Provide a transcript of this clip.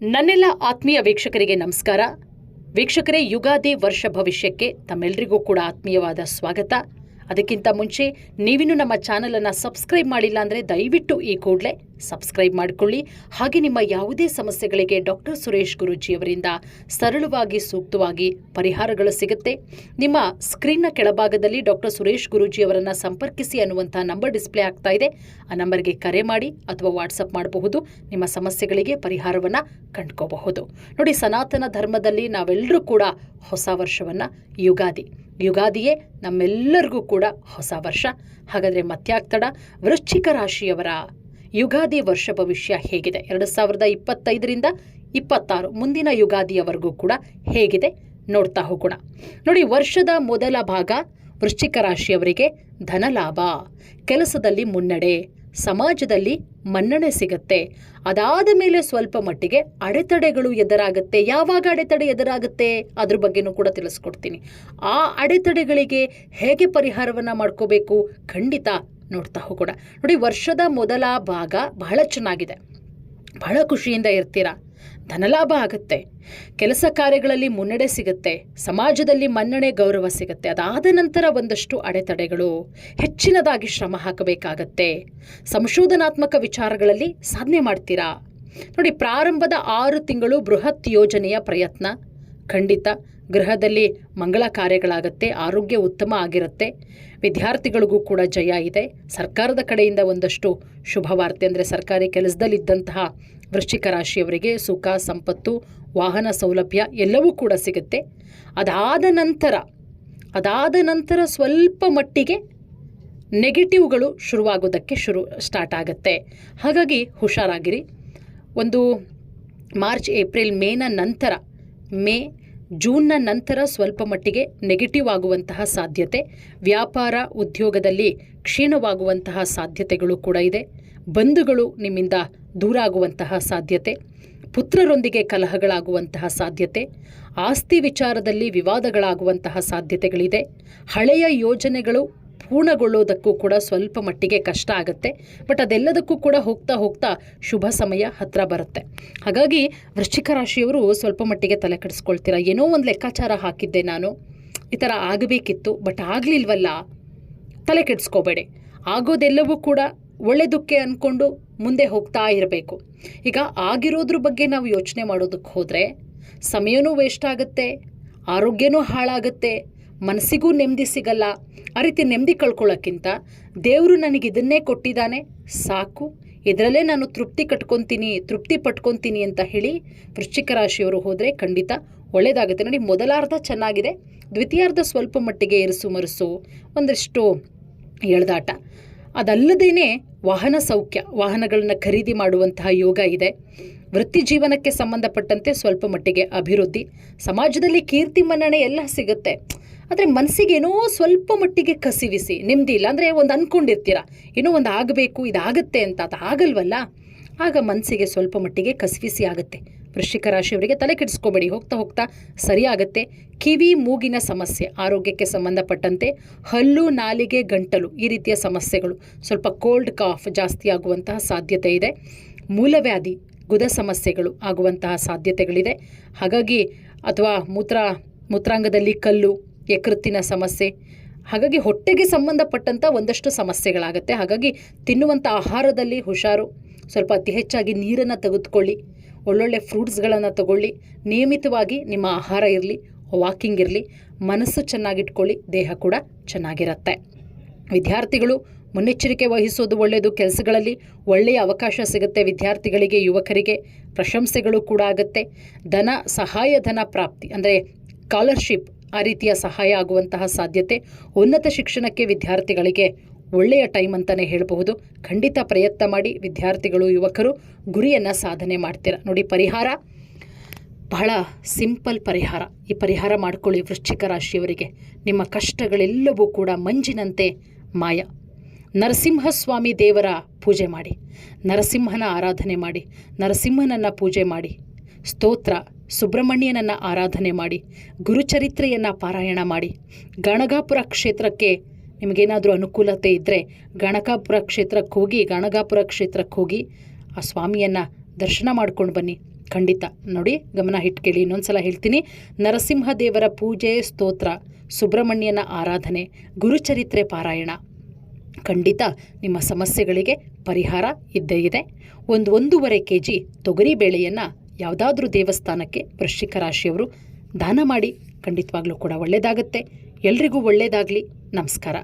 ನನ್ನೆಲ್ಲ ಆತ್ಮೀಯ ವೀಕ್ಷಕರಿಗೆ ನಮಸ್ಕಾರ. ವೀಕ್ಷಕರೇ, ಯುಗಾದಿ ವರ್ಷ ಭವಿಷ್ಯಕ್ಕೆ ತಮ್ಮೆಲ್ಲರಿಗೂ ಕೂಡ ಆತ್ಮೀಯವಾದ ಸ್ವಾಗತ. ಅದಕ್ಕಿಂತ ಮುಂಚೆ ನೀವಿನ್ನೂ ನಮ್ಮ ಚಾನಲನ್ನು ಸಬ್ಸ್ಕ್ರೈಬ್ ಮಾಡಿಲ್ಲ ಅಂದರೆ ದಯವಿಟ್ಟು ಈ ಕೂಡಲೇ ಸಬ್ಸ್ಕ್ರೈಬ್ ಮಾಡಿಕೊಳ್ಳಿ. ಹಾಗೆ ನಿಮ್ಮ ಯಾವುದೇ ಸಮಸ್ಯೆಗಳಿಗೆ ಡಾಕ್ಟರ್ ಸುರೇಶ್ ಗುರೂಜಿಯವರಿಂದ ಸರಳವಾಗಿ, ಸೂಕ್ತವಾಗಿ ಪರಿಹಾರಗಳು ಸಿಗುತ್ತೆ. ನಿಮ್ಮ ಸ್ಕ್ರೀನ್ನ ಕೆಳಭಾಗದಲ್ಲಿ ಡಾಕ್ಟರ್ ಸುರೇಶ್ ಗುರೂಜಿಯವರನ್ನು ಸಂಪರ್ಕಿಸಿ ಅನ್ನುವಂಥ ನಂಬರ್ ಡಿಸ್ಪ್ಲೇ ಆಗ್ತಾ ಇದೆ. ಆ ನಂಬರ್ಗೆ ಕರೆ ಮಾಡಿ ಅಥವಾ ವಾಟ್ಸಪ್ ಮಾಡಬಹುದು. ನಿಮ್ಮ ಸಮಸ್ಯೆಗಳಿಗೆ ಪರಿಹಾರವನ್ನು ಕಂಡುಕೋಬಹುದು. ನೋಡಿ, ಸನಾತನ ಧರ್ಮದಲ್ಲಿ ನಾವೆಲ್ಲರೂ ಕೂಡ ಹೊಸ ವರ್ಷವನ್ನು ಯುಗಾದಿ. ಯುಗಾದಿಯೇ ನಮ್ಮೆಲ್ಲರಿಗೂ ಕೂಡ ಹೊಸ ವರ್ಷ. ಹಾಗಾದರೆ ಮತ್ಯಾಗ್ತಡ ವೃಶ್ಚಿಕ ರಾಶಿಯವರ ಯುಗಾದಿ ವರ್ಷ ಭವಿಷ್ಯ ಹೇಗಿದೆ? ಎರಡು ಸಾವಿರದ ಇಪ್ಪತ್ತೈದರಿಂದ ಇಪ್ಪತ್ತಾರು ಮುಂದಿನ ಯುಗಾದಿಯವರೆಗೂ ಕೂಡ ಹೇಗಿದೆ. ನೋಡ್ತಾ ಹೋಗೋಣ. ನೋಡಿ, ವರ್ಷದ ಮೊದಲ ಭಾಗ ವೃಶ್ಚಿಕ ರಾಶಿಯವರಿಗೆ ಧನಲಾಭ. ಕೆಲಸದಲ್ಲಿ ಮುನ್ನಡೆ, ಸಮಾಜದಲ್ಲಿ ಮನ್ನಣೆ ಸಿಗತ್ತೆ. ಅದಾದ ಮೇಲೆ ಸ್ವಲ್ಪ ಮಟ್ಟಿಗೆ ಅಡೆತಡೆಗಳು ಎದುರಾಗುತ್ತೆ. ಯಾವಾಗ ಅಡೆತಡೆ ಎದುರಾಗುತ್ತೆ? ಅದ್ರ ಬಗ್ಗೆನೂ ಕೂಡ ತಿಳಿಸ್ಕೊಡ್ತೀನಿ. ಆ ಅಡೆತಡೆಗಳಿಗೆ ಹೇಗೆ ಪರಿಹಾರವನ್ನು ಮಾಡ್ಕೋಬೇಕು? ಖಂಡಿತ ನೋಡ್ತಾ ಹೋಗೋಣ ನೋಡಿ, ವರ್ಷದ ಮೊದಲ ಭಾಗ ಬಹಳ ಚೆನ್ನಾಗಿದೆ. ಬಹಳ ಖುಷಿಯಿಂದ ಇರ್ತೀರಾ? ಧನಲಾಭ ಆಗುತ್ತೆ. ಕೆಲಸ ಕಾರ್ಯಗಳಲ್ಲಿ ಮುನ್ನಡೆ ಸಿಗುತ್ತೆ. ಸಮಾಜದಲ್ಲಿ ಮನ್ನಣೆ, ಗೌರವ ಸಿಗುತ್ತೆ. ಅದಾದ ನಂತರ ಒಂದಷ್ಟು ಅಡೆತಡೆಗಳು, ಹೆಚ್ಚಿನದಾಗಿ ಶ್ರಮ ಹಾಕಬೇಕಾಗತ್ತೆ. ಸಂಶೋಧನಾತ್ಮಕ ವಿಚಾರಗಳಲ್ಲಿ ಸಾಧನೆ ಮಾಡ್ತೀರಾ? ನೋಡಿ, ಪ್ರಾರಂಭದ ಆರು ತಿಂಗಳು ಬೃಹತ್ ಯೋಜನೆಯ ಪ್ರಯತ್ನ. ಖಂಡಿತ. ಗೃಹದಲ್ಲಿ ಮಂಗಳ ಕಾರ್ಯಗಳಾಗತ್ತೆ, ಆರೋಗ್ಯ ಉತ್ತಮ ಆಗಿರುತ್ತೆ. ವಿದ್ಯಾರ್ಥಿಗಳಿಗೂ ಕೂಡ ಜಯ ಇದೆ. ಸರ್ಕಾರದ ಕಡೆಯಿಂದ ಒಂದಷ್ಟು ಶುಭವಾರ್ತೆ ಅಂದರೆ ಸರ್ಕಾರಿ ಕೆಲಸದಲ್ಲಿದ್ದಂತಹ ವೃಶ್ಚಿಕ ರಾಶಿಯವರಿಗೆ ಸುಖ, ಸಂಪತ್ತು, ವಾಹನ ಸೌಲಭ್ಯ ಎಲ್ಲವೂ ಕೂಡ ಸಿಗುತ್ತೆ. ಅದಾದ ನಂತರ ಅದಾದ ನಂತರ ಸ್ವಲ್ಪ ಮಟ್ಟಿಗೆ ನೆಗೆಟಿವ್ಗಳು ಶುರುವಾಗೋದಕ್ಕೆ ಶುರು, ಸ್ಟಾರ್ಟ್ ಆಗುತ್ತೆ. ಹಾಗಾಗಿ ಹುಷಾರಾಗಿರಿ. ಒಂದು ಮಾರ್ಚ್, ಏಪ್ರಿಲ್, ಮೇನ ನಂತರ ಮೇ ಜೂನ್ನ ನಂತರ ಸ್ವಲ್ಪ ಮಟ್ಟಿಗೆ ನೆಗೆಟಿವ್ ಆಗುವಂತಹ ಸಾಧ್ಯತೆ, ವ್ಯಾಪಾರ ಉದ್ಯೋಗದಲ್ಲಿ ಕ್ಷೀಣವಾಗುವಂತಹ ಸಾಧ್ಯತೆಗಳು ಕೂಡ ಇದೆ. ಬಂಧುಗಳು ನಿಮ್ಮಿಂದ ದೂರ ಆಗುವಂತಹ ಸಾಧ್ಯತೆ, ಪುತ್ರರೊಂದಿಗೆ ಕಲಹಗಳಾಗುವಂತಹ ಸಾಧ್ಯತೆ, ಆಸ್ತಿ ವಿಚಾರದಲ್ಲಿ ವಿವಾದಗಳಾಗುವಂತಹ ಸಾಧ್ಯತೆಗಳಿದೆ. ಹಳೆಯ ಯೋಜನೆಗಳು ಪೂರ್ಣಗೊಳ್ಳೋದಕ್ಕೂ ಕೂಡ ಸ್ವಲ್ಪ ಮಟ್ಟಿಗೆ ಕಷ್ಟ ಆಗುತ್ತೆ. ಬಟ್ ಅದೆಲ್ಲದಕ್ಕೂ ಕೂಡ ಹೋಗ್ತಾ ಹೋಗ್ತಾ ಶುಭ ಸಮಯ ಹತ್ರ ಬರುತ್ತೆ. ಹಾಗಾಗಿ ವೃಶ್ಚಿಕ ರಾಶಿಯವರು ಸ್ವಲ್ಪ ಮಟ್ಟಿಗೆ ತಲೆ ಕೆಡಿಸ್ಕೊಳ್ತೀರಾ? ಏನೋ ಒಂದು ಲೆಕ್ಕಾಚಾರ ಹಾಕಿದ್ದೆ ನಾನು. ಈ ಥರ ಆಗಬೇಕಿತ್ತು. ಬಟ್ ಆಗಲಿಲ್ವಲ್ಲ. ತಲೆ ಕೆಡಿಸ್ಕೋಬೇಡಿ. ಆಗೋದೆಲ್ಲವೂ ಕೂಡ ಒಳ್ಳೆದಕ್ಕೆ ಅಂದ್ಕೊಂಡು ಮುಂದೆ ಹೋಗ್ತಾ ಇರಬೇಕು. ಈಗ ಆಗಿರೋದ್ರ ಬಗ್ಗೆ ನಾವು ಯೋಚನೆ ಮಾಡೋದಕ್ಕೆ ಹೋದರೆ, ಸಮಯನೂ ವೇಸ್ಟ್ ಆಗುತ್ತೆ, ಆರೋಗ್ಯನೂ ಹಾಳಾಗುತ್ತೆ ಮನಸ್ಸಿಗೂ ನೆಮ್ಮದಿ ಸಿಗಲ್ಲ. ಆ ರೀತಿ ನೆಮ್ಮದಿ ಕಳ್ಕೊಳ್ಳೋಕ್ಕಿಂತ ದೇವರು ನನಗೆ ಇದನ್ನೇ ಕೊಟ್ಟಿದ್ದಾನೆ. ಸಾಕು. ಇದರಲ್ಲೇ ನಾನು ತೃಪ್ತಿ ಕಟ್ಕೊತೀನಿ, ತೃಪ್ತಿ ಪಟ್ಕೊತೀನಿ ಅಂತ ಹೇಳಿ ವೃಶ್ಚಿಕ ರಾಶಿಯವರು ಹೋದರೆ ಖಂಡಿತ ಒಳ್ಳೆಯದಾಗುತ್ತೆ ನೋಡಿ ಮೊದಲಾರ್ಧ ಚೆನ್ನಾಗಿದೆ. ದ್ವಿತೀಯಾರ್ಧ ಸ್ವಲ್ಪ ಮಟ್ಟಿಗೆ ಇರಿಸು ಮರಸು ಒಂದಷ್ಟು ಎಳ್ದಾಟ. ಅದಲ್ಲದೇ ವಾಹನ ಸೌಖ್ಯ, ವಾಹನಗಳನ್ನು ಖರೀದಿ ಮಾಡುವಂತಹ ಯೋಗ ಇದೆ. ವೃತ್ತಿ ಜೀವನಕ್ಕೆ ಸಂಬಂಧಪಟ್ಟಂತೆ ಸ್ವಲ್ಪ ಮಟ್ಟಿಗೆ ಅಭಿವೃದ್ಧಿ. ಸಮಾಜದಲ್ಲಿ ಕೀರ್ತಿ ಮನ್ನಣೆ ಎಲ್ಲ ಸಿಗುತ್ತೆ. ಆದರೆ ಮನಸ್ಸಿಗೆ ಏನೋ ಸ್ವಲ್ಪ ಮಟ್ಟಿಗೆ ಕಸಿವಿಸಿ, ನೆಮ್ಮದಿ ಇಲ್ಲ. ಅಂದರೆ ಒಂದು ಅಂದ್ಕೊಂಡಿರ್ತೀರ ಏನೋ ಒಂದು ಆಗಬೇಕು, ಇದಾಗತ್ತೆ ಅಂತ, ಅದು ಆಗಲ್ವಲ್ಲ? ಆಗ ಮನಸ್ಸಿಗೆ ಸ್ವಲ್ಪ ಮಟ್ಟಿಗೆ ಕಸಿವಿಸಿ ಆಗುತ್ತೆ. ವೃಶ್ಚಿಕ ರಾಶಿಯವರಿಗೆ ತಲೆ ಕೆಡಿಸ್ಕೋಬೇಡಿ. ಹೋಗ್ತಾ ಹೋಗ್ತಾ ಸರಿಯಾಗುತ್ತೆ. ಕಿವಿ, ಮೂಗಿನ ಸಮಸ್ಯೆ, ಆರೋಗ್ಯಕ್ಕೆ ಸಂಬಂಧಪಟ್ಟಂತೆ ಹಲ್ಲು, ನಾಲಿಗೆ, ಗಂಟಲು ಈ ರೀತಿಯ ಸಮಸ್ಯೆಗಳು. ಸ್ವಲ್ಪ ಕೋಲ್ಡ್ ಕಾಫ್ ಜಾಸ್ತಿ ಆಗುವಂತಹ ಸಾಧ್ಯತೆ ಇದೆ. ಮೂಲವ್ಯಾಧಿ, ಗುದ ಸಮಸ್ಯೆಗಳು ಆಗುವಂತಹ ಸಾಧ್ಯತೆಗಳಿದೆ. ಹಾಗಾಗಿ, ಅಥವಾ ಮೂತ್ರ, ಮೂತ್ರಾಂಗದಲ್ಲಿ ಕಲ್ಲು ಯಕೃತ್ತಿನ ಸಮಸ್ಯೆ. ಹಾಗಾಗಿ ಹೊಟ್ಟೆಗೆ ಸಂಬಂಧಪಟ್ಟಂಥ ಒಂದಷ್ಟು ಸಮಸ್ಯೆಗಳಾಗುತ್ತೆ. ಹಾಗಾಗಿ ತಿನ್ನುವಂಥ ಆಹಾರದಲ್ಲಿ ಹುಷಾರು, ಸ್ವಲ್ಪ ಅತಿ ಹೆಚ್ಚಾಗಿ ನೀರನ್ನು ತೆಗೆದುಕೊಳ್ಳಿ, ಒಳ್ಳೊಳ್ಳೆ ಫ್ರೂಟ್ಸ್ಗಳನ್ನು ತಗೊಳ್ಳಿ, ನಿಯಮಿತವಾಗಿ ನಿಮ್ಮ ಆಹಾರ ಇರಲಿ ವಾಕಿಂಗ್ ಇರಲಿ, ಮನಸ್ಸು ಚೆನ್ನಾಗಿಟ್ಕೊಳ್ಳಿ, ದೇಹ ಕೂಡ ಚೆನ್ನಾಗಿರುತ್ತೆ. ವಿದ್ಯಾರ್ಥಿಗಳು ಮುನ್ನೆಚ್ಚರಿಕೆ ವಹಿಸೋದು ಒಳ್ಳೆಯದು ಕೆಲಸಗಳಲ್ಲಿ ಒಳ್ಳೆಯ ಅವಕಾಶ ಸಿಗುತ್ತೆ ವಿದ್ಯಾರ್ಥಿಗಳಿಗೆ, ಯುವಕರಿಗೆ, ಪ್ರಶಂಸೆಗಳು ಕೂಡ ಆಗುತ್ತೆ. ಧನ ಸಹಾಯಧನ ಪ್ರಾಪ್ತಿ ಅಂದರೆ ಸ್ಕಾಲರ್ಶಿಪ್ ಆ ರೀತಿಯ ಸಹಾಯ ಆಗುವಂತಹ ಸಾಧ್ಯತೆ ಉನ್ನತ ಶಿಕ್ಷಣಕ್ಕೆ ವಿದ್ಯಾರ್ಥಿಗಳಿಗೆ ಒಳ್ಳೆಯ ಟೈಮ್ ಅಂತಲೇ ಹೇಳಬಹುದು. ಖಂಡಿತ ಪ್ರಯತ್ನ ಮಾಡಿ ವಿದ್ಯಾರ್ಥಿಗಳು, ಯುವಕರು ಗುರಿಯನ್ನು ಸಾಧನೆ ಮಾಡ್ತೀರ. ನೋಡಿ, ಪರಿಹಾರ ಬಹಳ ಸಿಂಪಲ್ ಪರಿಹಾರ. ಈ ಪರಿಹಾರ ಮಾಡ್ಕೊಳ್ಳಿ ವೃಶ್ಚಿಕ ರಾಶಿಯವರಿಗೆ. ನಿಮ್ಮ ಕಷ್ಟಗಳೆಲ್ಲವೂ ಕೂಡ ಮಂಜಿನಂತೆ ಮಾಯ. ನರಸಿಂಹಸ್ವಾಮಿ ದೇವರ ಪೂಜೆ ಮಾಡಿ. ನರಸಿಂಹನ ಆರಾಧನೆ ಮಾಡಿ. ನರಸಿಂಹನನ್ನು ಪೂಜೆ ಮಾಡಿ. ಸ್ತೋತ್ರ. ಸುಬ್ರಹ್ಮಣ್ಯನನ್ನು ಆರಾಧನೆ ಮಾಡಿ, ಗುರುಚರಿತ್ರೆಯನ್ನು ಪಾರಾಯಣ ಮಾಡಿ. ಗಣಗಾಪುರ ಕ್ಷೇತ್ರಕ್ಕೆ ನಿಮಗೇನಾದರೂ ಅನುಕೂಲತೆ ಇದ್ದರೆ ಗಣಕಾಪುರ ಕ್ಷೇತ್ರಕ್ಕೆ ಹೋಗಿ, ಗಣಗಾಪುರ ಕ್ಷೇತ್ರಕ್ಕೆ ಹೋಗಿ ಆ ಸ್ವಾಮಿಯನ್ನು ದರ್ಶನ ಮಾಡ್ಕೊಂಡು ಬನ್ನಿ. ಖಂಡಿತ. ನೋಡಿ, ಗಮನ ಇಟ್ಕೇಳಿ. ಇನ್ನೊಂದ್ಸಲ ಹೇಳ್ತೀನಿ. ನರಸಿಂಹದೇವರ ಪೂಜೆ, ಸ್ತೋತ್ರ, ಸುಬ್ರಹ್ಮಣ್ಯನ ಆರಾಧನೆ, ಗುರುಚರಿತ್ರೆ ಪಾರಾಯಣ. ಖಂಡಿತ ನಿಮ್ಮ ಸಮಸ್ಯೆಗಳಿಗೆ ಪರಿಹಾರ ಇದ್ದೇ ಇದೆ. ಒಂದು ಒಂದೂವರೆ ಕೆ ಜಿ ತೊಗರಿ ಬೇಳೆಯನ್ನು ಯಾವುದಾದ್ರೂ ದೇವಸ್ಥಾನಕ್ಕೆ ವೃಶ್ಚಿಕ ರಾಶಿಯವರು ದಾನ ಮಾಡಿ ಖಂಡಿತವಾಗ್ಲೂ ಕೂಡ ಒಳ್ಳೆಯದಾಗತ್ತೆ ಎಲ್ರಿಗೂ ಒಳ್ಳೆಯದಾಗಲಿ ನಮಸ್ಕಾರ.